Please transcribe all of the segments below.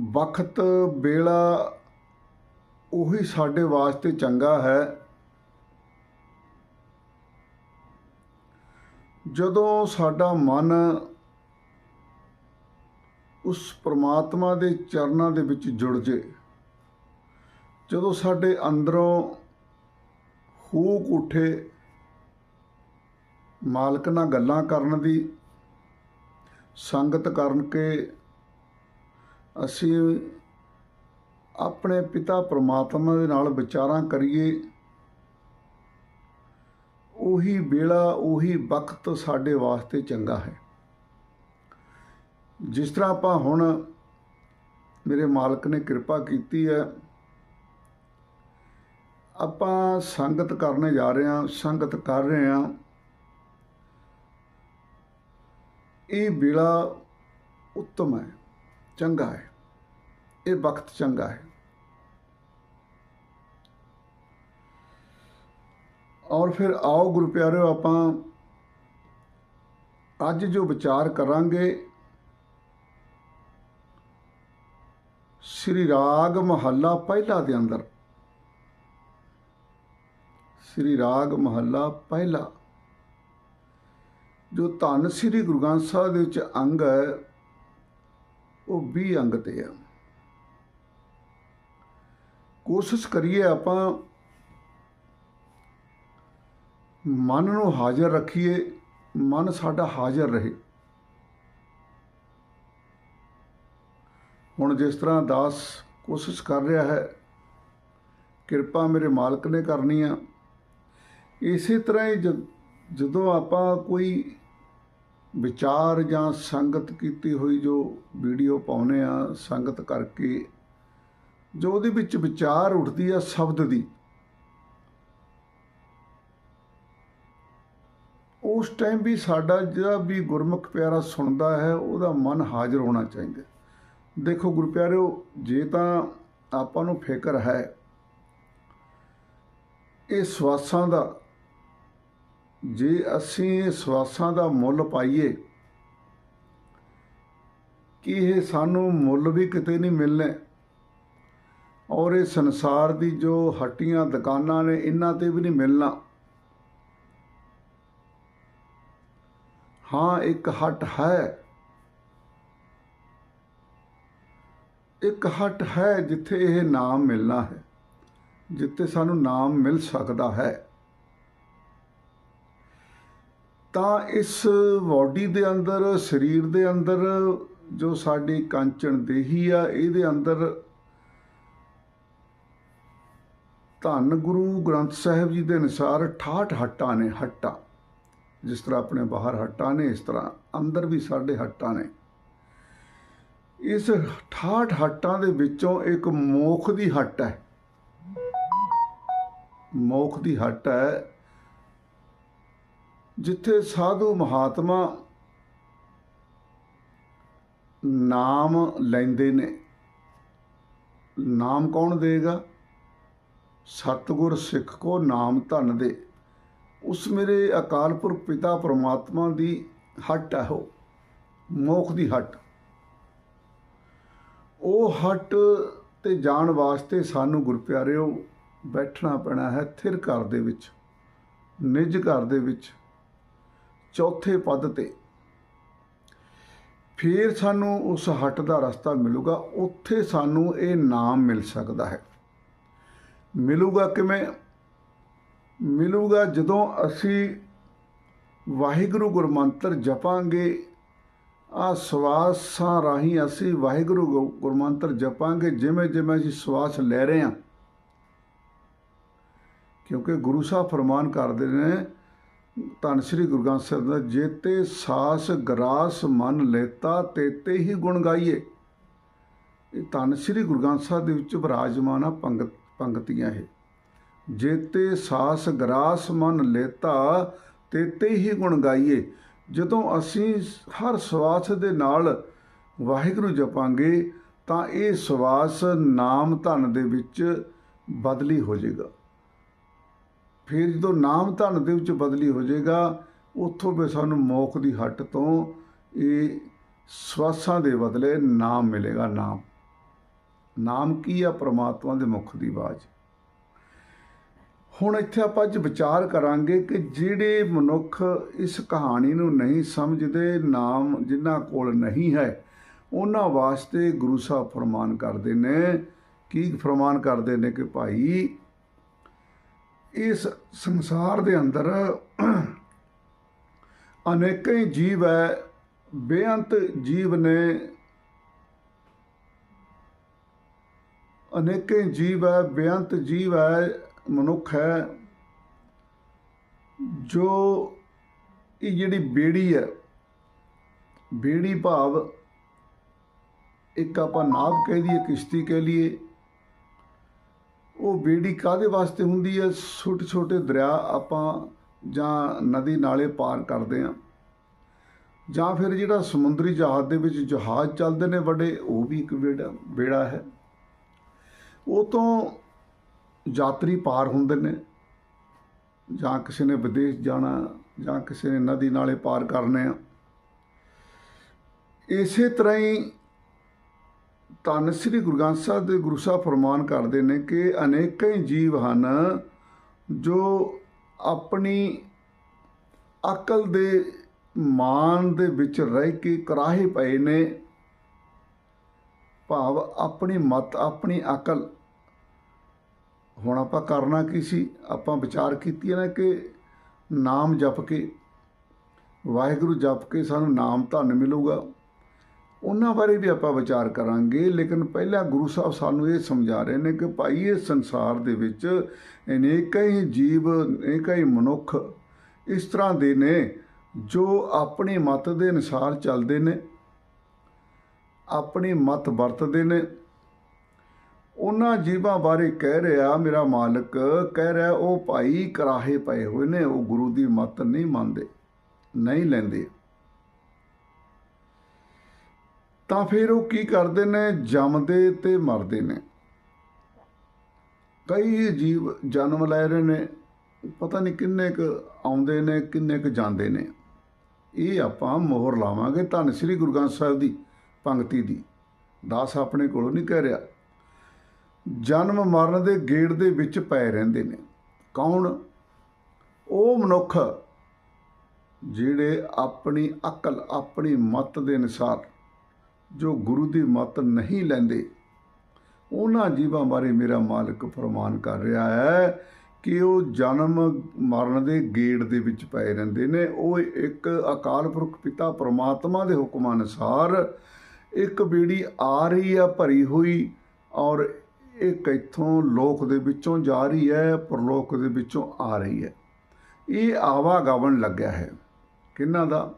ਵਕਤ ਵੇਲਾ ਉਹੀ ਸਾਡੇ ਵਾਸਤੇ ਚੰਗਾ ਹੈ। ਜਦੋਂ ਸਾਡਾ ਮਨ ਉਸ ਪ੍ਰਮਾਤਮਾ ਦੇ ਚਰਨਾਂ ਦੇ ਵਿੱਚ ਜੁੜ ਜੇ, ਜਦੋਂ ਸਾਡੇ ਅੰਦਰੋਂ ਹੂਕ ਉੱਠੇ ਮਾਲਕ ਨਾਲ ਗੱਲਾਂ ਕਰਨ ਦੀ, ਸੰਗਤ ਕਰਨ ਕੇ ਅਸੀਂ ਆਪਣੇ ਪਿਤਾ ਪਰਮਾਤਮਾ ਦੇ ਨਾਲ ਵਿਚਾਰਾਂ ਕਰੀਏ। ਉਹੀ ਵੇਲਾ, ਉਹੀ ਵਕਤ ਸਾਡੇ ਵਾਸਤੇ ਚੰਗਾ ਹੈ। ਜਿਸ ਤਰ੍ਹਾਂ ਆਪਾਂ ਹੁਣ ਮੇਰੇ ਮਾਲਕ ਨੇ ਕਿਰਪਾ ਕੀਤੀ ਹੈ, ਆਪਾਂ ਸੰਗਤ ਕਰਨੇ ਜਾ ਰਹੇ ਹਾਂ, ਸੰਗਤ ਕਰ ਰਹੇ ਹਾਂ। ਇਹ ਵੇਲਾ ਉੱਤਮ ਹੈ, ਚੰਗਾ ਹੈ। ਇਹ ਵਕਤ ਚੰਗਾ ਹੈ। ਔਰ ਫਿਰ ਆਓ ਗੁਰੂ ਪਿਆਰਿਓ, ਆਪਾਂ ਅੱਜ ਜੋ ਵਿਚਾਰ ਕਰਾਂਗੇ, ਸ੍ਰੀ ਰਾਗ ਮਹੱਲਾ ਪਹਿਲਾ ਦੇ ਅੰਦਰ। ਸ੍ਰੀ ਰਾਗ ਮਹੱਲਾ ਪਹਿਲਾ, ਜੋ ਧੰਨ ਸ੍ਰੀ ਗੁਰੂ ਗ੍ਰੰਥ ਸਾਹਿਬ ਦੇ ਵਿੱਚ ਅੰਗ ਹੈ, ਉਹ 20 ਅੰਗ ਤੇ ਹੈ। ਕੋਸ਼ਿਸ਼ ਕਰੀਏ ਆਪਾਂ ਮਨ ਨੂੰ ਹਾਜ਼ਰ ਰੱਖੀਏ, ਮਨ ਸਾਡਾ ਹਾਜ਼ਰ ਰਹੇ। ਹੁਣ ਜਿਸ ਤਰ੍ਹਾਂ ਦਾਸ ਕੋਸ਼ਿਸ਼ ਕਰ ਰਿਹਾ ਹੈ, ਕਿਰਪਾ ਮੇਰੇ ਮਾਲਕ ਨੇ ਕਰਨੀ ਆ। ਇਸੇ ਤਰ੍ਹਾਂ ਹੀ ਜਦੋਂ ਆਪਾਂ ਕੋਈ ਵਿਚਾਰ ਜਾਂ ਸੰਗਤ ਕੀਤੀ ਹੋਈ ਜੋ ਵੀਡੀਓ ਪਾਉਨੇ ਆ, ਸੰਗਤ ਕਰਕੇ ਜੋ ਉਹਦੇ ਵਿੱਚ ਵਿਚਾਰ ਉੱਠਦੀ ਆ ਸ਼ਬਦ ਦੀ, ਉਸ ਟਾਈਮ ਵੀ ਸਾਡਾ ਜਿਹੜਾ ਵੀ ਗੁਰਮੁਖ ਪਿਆਰਾ ਸੁਣਦਾ ਹੈ, ਉਹਦਾ ਮਨ ਹਾਜ਼ਰ ਹੋਣਾ ਚਾਹੀਦਾ। ਦੇਖੋ ਗੁਰੂ ਪਿਆਰਿਓ, ਜੇ ਤਾਂ ਆਪਾਂ ਨੂੰ ਫਿਕਰ ਹੈ, ਇਹ ਸਵਾਸਾਂ ਦਾ, ਜੇ ਅਸੀਂ ਇਹ ਸਵਾਸਾਂ ਦਾ ਮੁੱਲ ਪਾਈਏ, ਕਿ ਇਹ ਸਾਨੂੰ ਮੁੱਲ ਵੀ ਕਿਤੇ ਨਹੀਂ ਮਿਲਣਾ ਔਰ ਇਹ ਸੰਸਾਰ ਦੀ ਜੋ ਹੱਟੀਆਂ ਦੁਕਾਨਾਂ ਨੇ, ਇਹਨਾਂ ਤੇ ਵੀ ਨਹੀਂ ਮਿਲਣਾ। ਹਾਂ, ਇੱਕ ਹੱਟ ਹੈ। ਇੱਕ ਹੱਟ ਹੈ ਜਿੱਥੇ ਇਹ ਨਾਮ ਮਿਲਣਾ ਹੈ, ਜਿੱਥੇ ਸਾਨੂੰ ਨਾਮ ਮਿਲ ਸਕਦਾ ਹੈ। ਤਾਂ ਇਸ ਬਾਡੀ ਦੇ ਅੰਦਰ, ਸਰੀਰ ਦੇ ਅੰਦਰ ਜੋ ਸਾਡੀ ਕਾਂਚਨ ਦੇਹੀ ਆ, ਇਹਦੇ ਅੰਦਰ ਧੰਨ ਗੁਰੂ ਗ੍ਰੰਥ ਸਾਹਿਬ ਜੀ ਦੇ ਅਨੁਸਾਰ 68 ਹੱਟਾਂ ਨੇ ਹੱਟਾਂ। ਜਿਸ ਤਰ੍ਹਾਂ ਆਪਣੇ ਬਾਹਰ ਹੱਟਾਂ ਨੇ, ਇਸ ਤਰ੍ਹਾਂ ਅੰਦਰ ਵੀ ਸਾਡੇ ਹੱਟਾਂ ਨੇ। ਇਸ 68 ਹੱਟਾਂ ਦੇ ਵਿੱਚੋਂ ਇੱਕ ਮੋਖ ਦੀ ਹੱਟ ਹੈ। ਮੋਖ ਦੀ ਹੱਟ ਹੈ, ਜਿੱਥੇ ਸਾਧੂ ਮਹਾਤਮਾ ਨਾਮ ਲੈਂਦੇ ਨੇ। ਨਾਮ ਕੌਣ ਦੇਗਾ ਸਤਿਗੁਰ ਸਿੱਖ ਕੋ ਨਾਮ ਧਨ ਦੇ। ਉਸ ਮੇਰੇ ਅਕਾਲ ਪੁਰਖ ਪਿਤਾ ਪ੍ਰਮਾਤਮਾ ਦੀ ਹੱਟ ਹੈ ਉਹ, ਮੋਖ ਦੀ ਹੱਟ। ਉਹ ਹੱਟ ਤੇ ਜਾਣ ਵਾਸਤੇ ਸਾਨੂੰ ਗੁਰਪਿਆਰਿਓ, ਬੈਠਣਾ ਪੈਣਾ ਹੈ ਥਿਰ ਘਰ ਦੇ ਵਿੱਚ, ਨਿਜ ਘਰ ਦੇ ਵਿੱਚ, ਚੌਥੇ ਪਦ ਤੇ। ਫਿਰ ਸਾਨੂੰ ਉਸ ਹੱਟ ਦਾ ਰਸਤਾ ਮਿਲੂਗਾ, ਉੱਥੇ ਸਾਨੂੰ ਇਹ ਨਾਮ ਮਿਲ ਸਕਦਾ ਹੈ। ਮਿਲੂਗਾ ਕਿਵੇਂ? ਮਿਲੂਗਾ ਜਦੋਂ ਅਸੀਂ ਵਾਹਿਗੁਰੂ ਗੁਰਮੰਤਰ ਜਪਾਂਗੇ, ਆ ਸਵਾਸਾਂ ਰਾਹੀਂ ਅਸੀਂ ਵਾਹਿਗੁਰੂ ਗੁ- ਗੁਰਮੰਤਰ ਜਪਾਂਗੇ, ਜਿਵੇਂ ਜਿਵੇਂ ਅਸੀਂ ਸਵਾਸ ਲੈ ਰਹੇ ਹਾਂ। ਕਿਉਂਕਿ ਗੁਰੂ ਸਾਹਿਬ ਫਰਮਾਨ ਕਰਦੇ ਨੇ, ਧੰਨ ਸ੍ਰੀ ਗੁਰੂ ਗ੍ਰੰਥ ਸਾਹਿਬ ਦਾ ਜੇਤੇ ਸਾਸ ਗਰਾਸ ਮਨ ਲੈਤਾ ਤੇਤੇ ਹੀ ਗੁਣ ਗਾਈਏ। ਇਹ ਧੰਨ ਸ੍ਰੀ ਗੁਰੂ ਗ੍ਰੰਥ ਸਾਹਿਬ ਦੇ ਵਿੱਚ ਵਿਰਾਜਮਾਨ ਆ, ਪੰਗਤ ਪੰਗਤੀਆਂ ਇਹ। ਜੇਤੇ ਸਾਸ ਗਰਾਸ ਮਨ ਲੇਤਾ, ਤੇਤੇ ਹੀ ਗੁਣ ਗਾਈਏ। ਜਦੋਂ ਅਸੀਂ ਹਰ ਸਵਾਸ ਦੇ ਨਾਲ ਵਾਹਿਗੁਰੂ ਜਪਾਂਗੇ, ਤਾਂ ਇਹ ਸਵਾਸ ਨਾਮ ਧਨ ਦੇ ਵਿੱਚ ਬਦਲੀ ਹੋ ਜਾਏਗਾ। ਫਿਰ ਜਦੋਂ ਨਾਮ ਧਨ ਦੇ ਵਿੱਚ ਬਦਲੀ ਹੋ ਜਾਏਗਾ, ਉੱਥੋਂ ਵੀ ਸਾਨੂੰ ਮੋਖ ਦੀ ਹੱਟ ਤੋਂ ਇਹ ਸਵਾਸਾਂ ਦੇ ਬਦਲੇ ਨਾਮ ਮਿਲੇਗਾ, ਨਾਮ। ਨਾਮ ਕੀ ਆ ਪ੍ਰਮਾਤਮਾ ਦੇ ਮੁਖ ਦੀ ਆਵਾਜ਼? ਹੁਣ ਇੱਥੇ ਆਪਾਂ ਅੱਜ ਵਿਚਾਰ ਕਰਾਂਗੇ ਕਿ ਜਿਹੜੇ ਮਨੁੱਖ ਇਸ ਕਹਾਣੀ ਨੂੰ ਨਹੀਂ ਸਮਝਦੇ, ਨਾਮ ਜਿਨ੍ਹਾਂ ਕੋਲ ਨਹੀਂ ਹੈ, ਉਹਨਾਂ ਵਾਸਤੇ ਗੁਰੂ ਸਾਹਿਬ ਫਰਮਾਨ ਕਰਦੇ ਨੇ, ਕੀ ਫਰਮਾਨ ਕਰਦੇ ਨੇ ਕਿ ਭਾਈ ਇਸ ਸੰਸਾਰ ਦੇ ਅੰਦਰ ਅਨੇਕਾਂ ਹੀ ਜੀਵ ਹੈ, ਬੇਅੰਤ ਜੀਵ ਨੇ ਅਨੇਕਾਂ ਜੀਵ ਹੈ, ਬੇਅੰਤ ਜੀਵ ਹੈ, ਮਨੁੱਖ ਹੈ। ਜੋ ਇਹ ਜਿਹੜੀ ਬੇੜੀ ਹੈ, ਬੇੜੀ ਭਾਵ ਇੱਕ ਆਪਾਂ ਨਾਵ ਕਹਿ ਲਈਏ ਕਿਸ਼ਤੀ ਕਹਿ ਲਈਏ, ਉਹ ਬੇੜੀ ਕਾਦੇ ਵਾਸਤੇ ਹੁੰਦੀ ਹੈ? ਛੋਟੇ ਛੋਟੇ ਦਰਿਆ ਆਪਾਂ ਜਾਂ ਨਦੀ ਨਾਲੇ ਪਾਰ ਕਰਦੇ ਆ ਜਾਂ ਫਿਰ ਜਿਹੜਾ ਸਮੁੰਦਰੀ ਜਹਾਜ਼ ਦੇ ਵਿੱਚ ਜਹਾਜ਼ ਚੱਲਦੇ ਨੇ ਵੱਡੇ, ਉਹ ਵੀ ਇੱਕ ਬੇੜਾ ਬੇੜਾ ਹੈ। ਉਹ ਤੋਂ ਯਾਤਰੀ ਪਾਰ ਹੁੰਦੇ ਨੇ। ਜਾਂ ਕਿਸੇ ਨੇ ਵਿਦੇਸ਼ ਜਾਣਾ, ਜਾਂ ਕਿਸੇ ਨੇ ਨਦੀ ਨਾਲੇ ਪਾਰ ਕਰਨੇ ਆ। ਇਸੇ ਤਰ੍ਹਾਂ ਹੀ ਧੰਨ ਸ੍ਰੀ ਗੁਰੂ ਗ੍ਰੰਥ ਸਾਹਿਬ ਦੇ ਗੁਰੂ ਸਾਹਿਬ ਫਰਮਾਨ ਕਰਦੇ ਨੇ ਕਿ ਅਨੇਕਾਂ ਹੀ ਜੀਵ ਹਨ ਜੋ ਆਪਣੀ ਅਕਲ ਦੇ ਮਾਨ ਦੇ ਵਿੱਚ ਰਹਿ ਕੇ ਕਰਾਹੇ ਪਏ ਨੇ। ਭਾਵ ਆਪਣੀ ਮਤ, ਆਪਣੀ ਅਕਲ। ਹੁਣ ਆਪਾਂ ਕਰਨਾ ਕੀ ਸੀ? ਆਪਾਂ ਵਿਚਾਰ ਕੀਤੀ ਨਾ ਕਿ ਨਾਮ ਜਪ ਕੇ, ਵਾਹਿਗੁਰੂ ਜਪ ਕੇ ਸਾਨੂੰ ਨਾਮ ਧਨ ਮਿਲੂਗਾ। ਉਹਨਾਂ ਬਾਰੇ ਵੀ ਆਪਾਂ ਵਿਚਾਰ ਕਰਾਂਗੇ, ਲੇਕਿਨ ਪਹਿਲਾਂ ਗੁਰੂ ਸਾਹਿਬ ਸਾਨੂੰ ਇਹ ਸਮਝਾ ਰਹੇ ਨੇ ਕਿ ਭਾਈ ਇਹ ਸੰਸਾਰ ਦੇ ਵਿੱਚ ਅਨੇਕਾਂ ਹੀ ਜੀਵ, ਅਨੇਕਾਂ ਹੀ ਮਨੁੱਖ ਇਸ ਤਰ੍ਹਾਂ ਦੇ ਨੇ ਜੋ ਆਪਣੀ ਮਤ ਦੇ ਅਨੁਸਾਰ ਚੱਲਦੇ ਨੇ। ਆਪਣੀ ਮਤ ਵਰਤਦੇ ਨੇ। ਉਹਨਾਂ ਜੀਵਾਂ ਬਾਰੇ ਕਹਿ ਰਿਹਾ, ਮੇਰਾ ਮਾਲਕ, ਕਹਿ ਰਿਹਾ, ਉਹ ਭਾਈ ਕਰਾਹੇ ਪਏ ਹੋਏ ਨੇ, ਉਹ ਗੁਰੂ ਦੀ ਮਤ ਨਹੀਂ ਮੰਨਦੇ, ਨਹੀਂ ਲੈਂਦੇ। ਤਾਂ ਫਿਰ ਉਹ ਕੀ ਕਰਦੇ ਨੇ? ਜੰਮਦੇ ਤੇ ਮਰਦੇ ਨੇ। ਕਈ ਜੀਵ ਜਨਮ ਲੈ ਰਹੇ ਨੇ, ਪਤਾ ਨਹੀਂ ਕਿੰਨੇ ਕੁ ਆਉਂਦੇ ਨੇ, ਕਿੰਨੇ ਕੁ ਜਾਂਦੇ ਨੇ। ਇਹ ਆਪਾਂ ਮੋਹਰ ਲਾਵਾਂਗੇ। ਧੰਨ ਸ੍ਰੀ ਗੁਰੂ ਗ੍ਰੰਥ ਸਾਹਿਬ ਦੀ ਪੰਕਤੀ ਦੀ। ਦਾਸ ਆਪਣੇ ਕੋਲੋਂ ਨਹੀਂ ਕਹਿ ਰਿਹਾ। ਜਨਮ ਮਰਨ ਦੇ ਗੇੜ ਦੇ ਵਿੱਚ ਪਏ ਰਹਿੰਦੇ ਨੇ। ਕੌਣ? ਉਹ ਮਨੁੱਖ ਜਿਹੜੇ ਆਪਣੀ ਅਕਲ, ਆਪਣੀ ਮਤ ਦੇ ਅਨੁਸਾਰ ਜੋ ਗੁਰੂ ਦੀ ਮਤ ਨਹੀਂ ਲੈਂਦੇ, ਉਹਨਾਂ ਜੀਵਾਂ ਬਾਰੇ ਮੇਰਾ ਮਾਲਕ ਫਰਮਾਨ ਕਰ ਰਿਹਾ ਹੈ ਕਿ ਉਹ ਜਨਮ ਮਰਨ ਦੇ ਗੇੜ ਦੇ ਵਿੱਚ ਪਏ ਰਹਿੰਦੇ ਨੇ। ਉਹ ਇੱਕ ਅਕਾਲ ਪੁਰਖ ਪਿਤਾ ਪ੍ਰਮਾਤਮਾ ਦੇ ਹੁਕਮ ਅਨੁਸਾਰ ਇੱਕ ਬੀੜੀ ਆ ਰਹੀ ਆ ਭਰੀ ਹੋਈ ਔਰ ਇੱਕ ਇੱਥੋਂ ਲੋਕ ਦੇ ਵਿੱਚੋਂ ਜਾ ਰਹੀ ਹੈ, ਪਰਲੋਕ ਦੇ ਵਿੱਚੋਂ ਆ ਰਹੀ ਹੈ। ਇਹ ਆਵਾਗਮਨ ਲੱਗਿਆ ਹੈ। ਕਿੰਨਾ ਦਾ?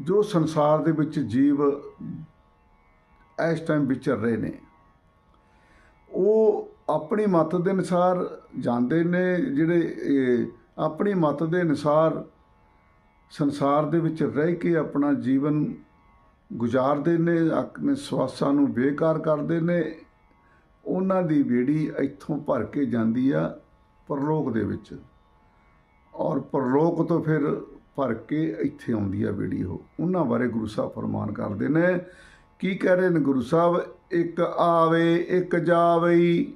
ਜੋ ਸੰਸਾਰ ਦੇ ਵਿੱਚ ਜੀਵ ਇਸ ਟਾਈਮ ਵਿਚਰ ਰਹੇ ਨੇ। ਉਹ ਆਪਣੀ ਮਤ ਦੇ ਅਨੁਸਾਰ ਜਾਂਦੇ ਨੇ, ਜਿਹੜੇ ਆਪਣੀ ਮਤ ਦੇ ਅਨੁਸਾਰ ਸੰਸਾਰ ਦੇ ਵਿੱਚ ਰਹਿ ਕੇ ਆਪਣਾ ਜੀਵਨ ਗੁਜ਼ਾਰਦੇ ਨੇ, ਆਪਣੇ ਸਵਾਸਾਂ ਨੂੰ ਬੇਕਾਰ ਕਰਦੇ ਨੇ, ਉਹਨਾਂ ਦੀ ਬੇੜੀ ਇੱਥੋਂ ਭਰ ਕੇ ਜਾਂਦੀ ਆ ਪਰਲੋਕ ਦੇ ਵਿੱਚ। ਔਰ ਪਰਲੋਕ ਤੋਂ ਫਿਰ ਭਰ ਕੇ ਇੱਥੇ ਆਉਂਦੀ ਆ ਬੇੜੀ ਉਹ। ਉਹਨਾਂ ਬਾਰੇ ਗੁਰੂ ਸਾਹਿਬ ਫਰਮਾਨ ਕਰਦੇ ਨੇ, ਕੀ ਕਹਿ ਰਹੇ ਨੇ ਗੁਰੂ ਸਾਹਿਬ? ਇੱਕ ਆਵੇ, ਇੱਕ ਜਾਵੇ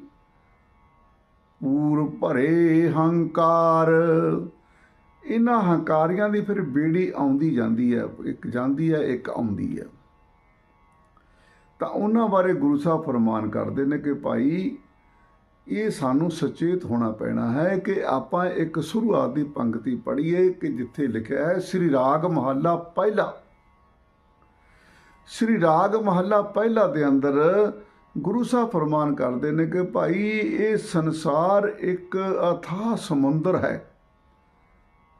ਪੂਰ ਭਰੇ ਹੰਕਾਰ। ਇਹਨਾਂ ਹੰਕਾਰੀਆਂ ਦੀ ਫਿਰ ਬੇੜੀ ਆਉਂਦੀ ਜਾਂਦੀ ਹੈ, ਇੱਕ ਜਾਂਦੀ ਹੈ, ਇੱਕ ਆਉਂਦੀ ਹੈ। ਤਾਂ ਉਹਨਾਂ ਬਾਰੇ ਗੁਰੂ ਸਾਹਿਬ ਫਰਮਾਨ ਕਰਦੇ ਨੇ ਕਿ ਭਾਈ, ਇਹ ਸਾਨੂੰ ਸੁਚੇਤ ਹੋਣਾ ਪੈਣਾ ਹੈ ਕਿ ਆਪਾਂ ਇੱਕ ਸ਼ੁਰੂਆਤ ਦੀ ਪੰਕਤੀ ਪੜ੍ਹੀਏ ਕਿ ਜਿੱਥੇ ਲਿਖਿਆ ਹੈ, ਸ੍ਰੀ ਰਾਗ ਮਹੱਲਾ ਪਹਿਲਾ। ਸ੍ਰੀ ਰਾਗ ਮਹੱਲਾ ਪਹਿਲਾ ਦੇ ਅੰਦਰ ਗੁਰੂ ਸਾਹਿਬ ਫਰਮਾਨ ਕਰਦੇ ਨੇ ਕਿ ਭਾਈ, ਇਹ ਸੰਸਾਰ ਇੱਕ ਅਥਾਹ ਸਮੁੰਦਰ ਹੈ।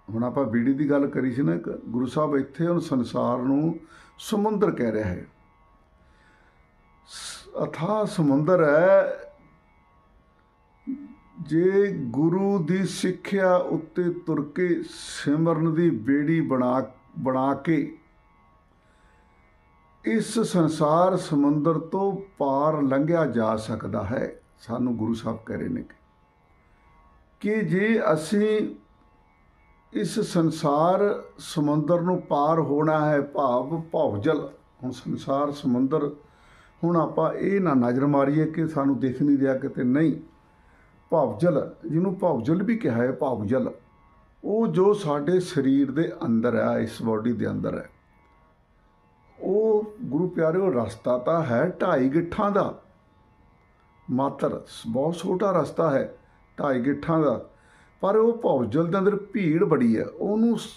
ਹੁਣ ਆਪਾਂ ਬੀੜੀ ਦੀ ਗੱਲ ਕਰੀ ਸੀ ਨਾ ਇੱਕ, ਗੁਰੂ ਸਾਹਿਬ ਇੱਥੇ ਹੁਣ ਸੰਸਾਰ ਨੂੰ ਸਮੁੰਦਰ ਕਹਿ ਰਿਹਾ ਹੈ। ਅਥਾਹ ਸਮੁੰਦਰ ਹੈ, ਜੇ ਗੁਰੂ ਦੀ ਸਿੱਖਿਆ ਉੱਤੇ ਤੁਰ ਕੇ ਸਿਮਰਨ ਦੀ ਬੇੜੀ ਬਣਾ ਬਣਾ ਕੇ ਇਸ ਸੰਸਾਰ ਸਮੁੰਦਰ ਤੋਂ ਪਾਰ ਲੰਘਿਆ ਜਾ ਸਕਦਾ ਹੈ, ਸਾਨੂੰ ਗੁਰੂ ਸਾਹਿਬ ਕਹਿ ਰਹੇ ਨੇ ਕਿ ਜੇ ਅਸੀਂ ਇਸ ਸੰਸਾਰ ਸਮੁੰਦਰ ਨੂੰ ਪਾਰ ਹੋਣਾ ਹੈ ਭਾਵ ਭੌਜਲ। ਹੁਣ ਸੰਸਾਰ ਸਮੁੰਦਰ, ਹੁਣ ਆਪਾਂ ਇਹ ਨਾ ਨਜ਼ਰ ਮਾਰੀਏ ਕਿ ਸਾਨੂੰ ਦਿਖ ਨਹੀਂ ਰਿਹਾ ਕਿਤੇ ਨਹੀਂ। ਭਾਵਜਲ ਜਿਹਨੂੰ ਭਾਵਜਲ ਵੀ ਕਿਹਾ ਹੈ ਭਾਵਜਲ ਉਹ ਜੋ ਸਾਡੇ ਸਰੀਰ ਦੇ ਅੰਦਰ ਹੈ ਇਸ ਬਾਡੀ ਦੇ ਅੰਦਰ ਹੈ। ਉਹ ਗੁਰੂ ਪਿਆਰਿਓ, ਰਸਤਾ ਤਾਂ ਹੈ ਢਾਈ ਗਿੱਠਾਂ ਦਾ। ਮਾਤਰ, ਬਹੁਤ ਛੋਟਾ ਰਸਤਾ ਹੈ ਢਾਈ ਗਿੱਠਾਂ ਦਾ। ਪਰ ਉਹ ਭੌਜਲ ਦੇ ਅੰਦਰ ਭੀੜ ਬੜੀ ਹੈ ਉਹਨੂੰ ਸ-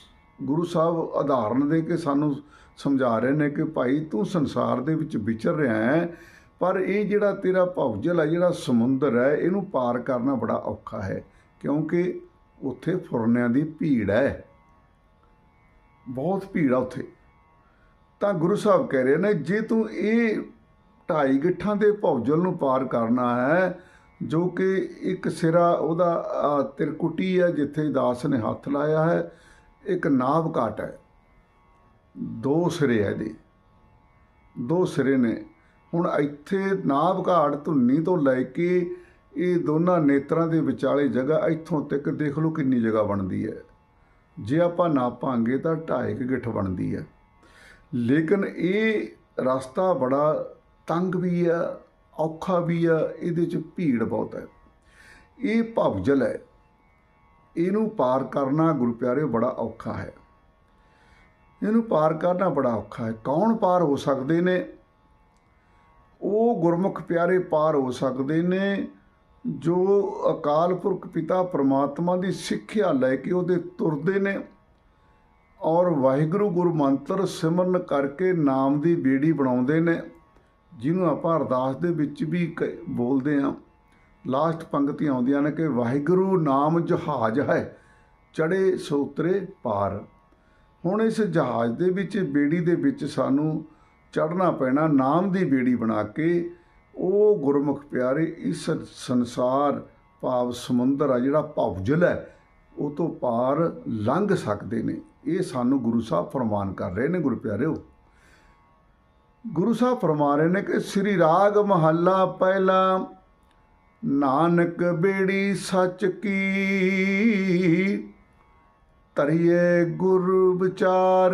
ਗੁਰੂ ਸਾਹਿਬ ਉਦਾਹਰਨ ਦੇ ਕੇ ਸਾਨੂੰ ਸਮਝਾ ਰਹੇ ਨੇ ਕਿ ਭਾਈ ਤੂੰ ਸੰਸਾਰ ਦੇ ਵਿੱਚ ਵਿਚਰ ਰਿਹਾ ਹੈ, ਪਰ ਇਹ ਜਿਹੜਾ ਤੇਰਾ ਭੌਜਲ ਹੈ ਜਿਹੜਾ ਸਮੁੰਦਰ ਹੈ ਇਹਨੂੰ ਪਾਰ ਕਰਨਾ ਬੜਾ ਔਖਾ ਹੈ, ਕਿਉਂਕਿ ਉੱਥੇ ਫੁਰਨਿਆਂ ਦੀ ਭੀੜ ਹੈ। ਬਹੁਤ ਭੀੜ ਆ ਉੱਥੇ। ਤਾਂ ਗੁਰੂ ਸਾਹਿਬ ਕਹਿ ਰਹੇ ਨੇ, ਜੇ ਤੂੰ ਇਹ ਢਾਈ ਗਿੱਠਾਂ ਦੇ ਭੌਜਲ ਨੂੰ ਪਾਰ ਕਰਨਾ ਹੈ ਜੋ ਕਿ ਇੱਕ ਸਿਰਾ ਉਹਦਾ ਅਹ, ਤਿਰਕੁਟੀ ਹੈ ਜਿੱਥੇ ਦਾਸ ਨੇ ਹੱਥ ਲਾਇਆ ਹੈ। ਇੱਕ ਨਾਭ ਘਾਟ ਹੈ। ਦੋ ਸਿਰੇ ਹੈ ਇਹਦੇ। ਦੋ ਸਿਰੇ ਨੇ। ਹੁਣ ਇੱਥੇ ਨਾਭ ਘਾਟ ਧੁੰਨੀ ਤੋਂ ਲੈ ਕੇ ਇਹ ਦੋਨਾਂ ਨੇਤਰਾਂ ਦੇ ਵਿਚਾਲੇ ਜਗ੍ਹਾ ਇੱਥੋਂ ਤੱਕ ਦੇਖ ਲਓ ਕਿੰਨੀ ਜਗ੍ਹਾ ਬਣਦੀ ਹੈ। ਜੇ ਆਪਾਂ ਨਾਪਾਂਗੇ ਤਾਂ ਢਾਈ ਕੁ ਗਿੱਠ ਬਣਦੀ ਹੈ। ਲੇਕਿਨ ਇਹ ਰਸਤਾ ਬੜਾ ਤੰਗ ਵੀ ਆ ਔਖਾ ਵੀ ਆ, ਇਹਦੇ ਚ ਭੀੜ ਬਹੁਤ ਹੈ ਇਹ ਭਵਜਲ ਹੈ। ਇਹਨੂੰ ਪਾਰ ਕਰਨਾ ਗੁਰੂ ਪਿਆਰੇ ਬੜਾ ਔਖਾ ਹੈ। ਇਹਨੂੰ ਪਾਰ ਕਰਨਾ ਬੜਾ ਔਖਾ ਹੈ। ਕੌਣ ਪਾਰ ਹੋ ਸਕਦੇ ਨੇ? ਉਹ ਗੁਰਮੁਖ ਪਿਆਰੇ ਪਾਰ ਹੋ ਸਕਦੇ ਨੇ, ਜੋ ਅਕਾਲ ਪੁਰਖ ਪਿਤਾ ਪ੍ਰਮਾਤਮਾ ਦੀ ਸਿੱਖਿਆ ਲੈ ਕੇ ਉਹਦੇ ਤੁਰਦੇ ਨੇ ਔਰ ਵਾਹਿਗੁਰੂ ਗੁਰੂ ਮੰਤਰ ਸਿਮਰਨ ਕਰਕੇ ਨਾਮ ਦੀ ਬੇੜੀ ਬਣਾਉਂਦੇ ਨੇ। ਜਿਹਨੂੰ ਆਪਾਂ ਅਰਦਾਸ ਦੇ ਵਿੱਚ ਵੀ ਕ- ਬੋਲਦੇ ਹਾਂ। ਲਾਸਟ ਪੰਕਤੀਆਂ ਆਉਂਦੀਆਂ ਨੇ ਕਿ ਵਾਹਿਗੁਰੂ ਨਾਮ ਜਹਾਜ਼ ਹੈ ਚੜੇ ਸੋਤਰੇ ਪਾਰ। ਹੁਣ ਇਸ ਜਹਾਜ਼ ਦੇ ਵਿੱਚ, ਬੇੜੀ ਦੇ ਵਿੱਚ ਸਾਨੂੰ ਚੜਨਾ ਪੈਣਾ, ਨਾਮ ਦੀ ਬੇੜੀ ਬਣਾ ਕੇ, ਉਹ ਗੁਰਮੁਖ ਪਿਆਰੇ ਇਸ ਸੰਸਾਰ ਭਾਵ ਸਮੁੰਦਰ ਆ, ਜਿਹੜਾ ਭਵਜਲ ਹੈ, ਉਹ ਤੋਂ ਪਾਰ ਲੰਘ ਸਕਦੇ ਨੇ। ਇਹ ਸਾਨੂੰ ਗੁਰੂ ਸਾਹਿਬ ਫਰਮਾਨ ਕਰ ਰਹੇ ਨੇ ਗੁਰੂ ਪਿਆਰਿਓ ਗੁਰੂ ਸਾਹਿਬ ਫਰਮਾ ਰਹੇ ਨੇ ਕਿ ਸ੍ਰੀ ਰਾਗ ਮਹੱਲਾ ਪਹਿਲਾ, ਨਾਨਕ ਬੇੜੀ ਸੱਚ ਕੀ? ਤਰੀਏ ਗੁਰ ਵਿਚਾਰ,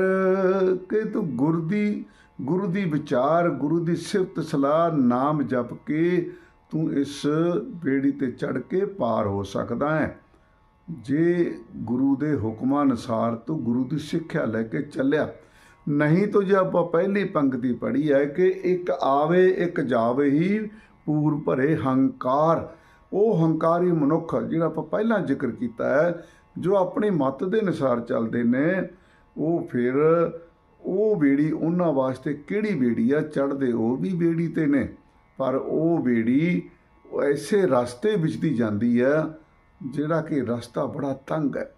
ਕਿ ਤੂੰ ਗੁਰ ਦੀ, ਗੁਰੂ ਦੀ ਵਿਚਾਰ, ਗੁਰੂ ਦੀ ਸਿਫਤ ਸਲਾਹ, ਨਾਮ ਜਪ ਕੇ ਤੂੰ ਇਸ ਬੇੜੀ ਤੇ ਚੜ ਕੇ ਪਾਰ ਹੋ ਸਕਦਾ ਹੈ। ਜੇ ਗੁਰੂ ਦੇ ਹੁਕਮਾਂ ਅਨੁਸਾਰ ਤੂੰ ਗੁਰੂ ਦੀ ਸਿੱਖਿਆ ਲੈ ਕੇ ਚੱਲਿਆ ਨਹੀਂ ਤਾਂ ਜੇ ਆਪਾਂ ਪਹਿਲੀ ਪੰਕਤੀ ਪੜ੍ਹੀ ਹੈ ਕਿ ਇੱਕ ਆਵੇ, ਇੱਕ ਜਾਵੇ ਹੀ ਪੂਰ ਭਰੇ ਹੰਕਾਰ। ਉਹ ਹੰਕਾਰੀ ਮਨੁੱਖ, ਜਿਹੜਾ ਆਪਾਂ ਪਹਿਲਾਂ ਜ਼ਿਕਰ ਕੀਤਾ ਹੈ, ਜੋ ਆਪਣੀ ਮਤ ਦੇ ਅਨੁਸਾਰ ਚੱਲਦੇ ਨੇ, ਉਹ ਫਿਰ ਉਹ ਬੇੜੀ ਉਹਨਾਂ ਵਾਸਤੇ ਕਿਹੜੀ ਬੇੜੀ ਆ? ਚੜਦੇ ਉਹ ਵੀ ਬੇੜੀ ਤੇ ਨੇ, ਪਰ ਉਹ ਬੇੜੀ ਐਸੇ ਰਸਤੇ ਵਿੱਚ ਦੀ ਜਾਂਦੀ ਹੈ, ਜਿਹੜਾ ਕਿ ਰਸਤਾ ਬੜਾ ਤੰਗ ਹੈ।